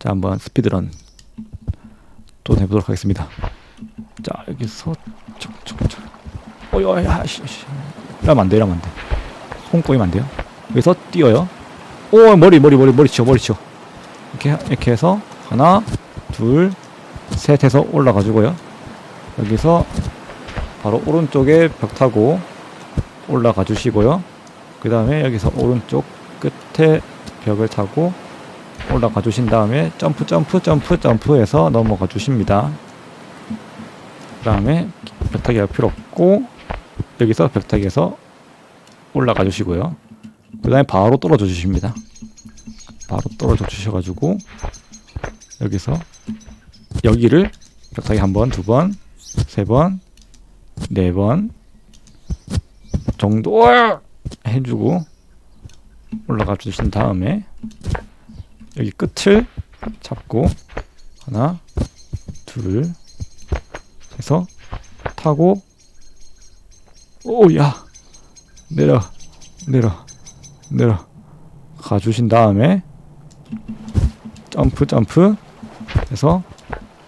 자 한번 스피드런 또 해보도록 하겠습니다. 자 여기서 촉촉촉 어여야 씨, 씨. 이러면 안 돼 이러면 안 돼 손 꼬이면 안 돼요. 여기서 뛰어요. 오 머리 머리 머리 머리 치워 머리 치워 이렇게 이렇게 해서 하나 둘 셋 해서 올라가 주고요. 여기서 바로 오른쪽에 벽 타고 올라가 주시고요. 그 다음에 여기서 오른쪽 끝에 벽을 타고 올라가 주신 다음에 점프 점프 점프 점프해서 넘어가 주십니다. 그 다음에 벽 타기 할 필요 없고 여기서 벽 타기에서 올라가 주시고요. 그 다음에 바로 떨어져 주십니다. 바로 떨어져 주셔가지고 여기서 여기를 벽 타기 한 번, 두 번, 세 번, 네 번 정도 해주고 올라가 주신 다음에 여기 끝을 잡고 하나 둘 해서 타고 오야 내려 내려 내려 가주신 다음에 점프 점프 해서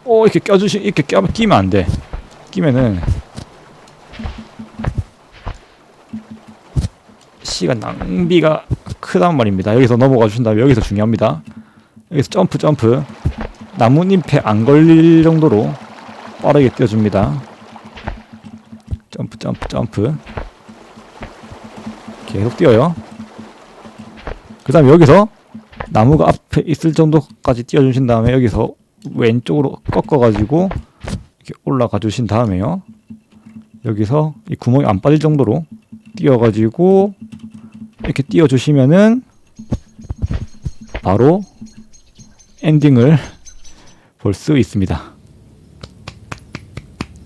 오 이렇게 껴주시 이렇게 껴 끼면 안 돼 끼면은 시간 낭비가 크단 말입니다. 여기서 넘어가 주신 다음에 여기서 중요합니다. 여기서 점프 점프 나뭇잎에 안 걸릴 정도로 빠르게 뛰어줍니다. 점프 점프 점프 계속 뛰어요. 그 다음에 여기서 나무가 앞에 있을 정도까지 뛰어주신 다음에 여기서 왼쪽으로 꺾어가지고 이렇게 올라가 주신 다음에요. 여기서 이 구멍이 안 빠질 정도로 뛰어가지고 이렇게 띄워주시면은 바로 엔딩을 볼 수 있습니다.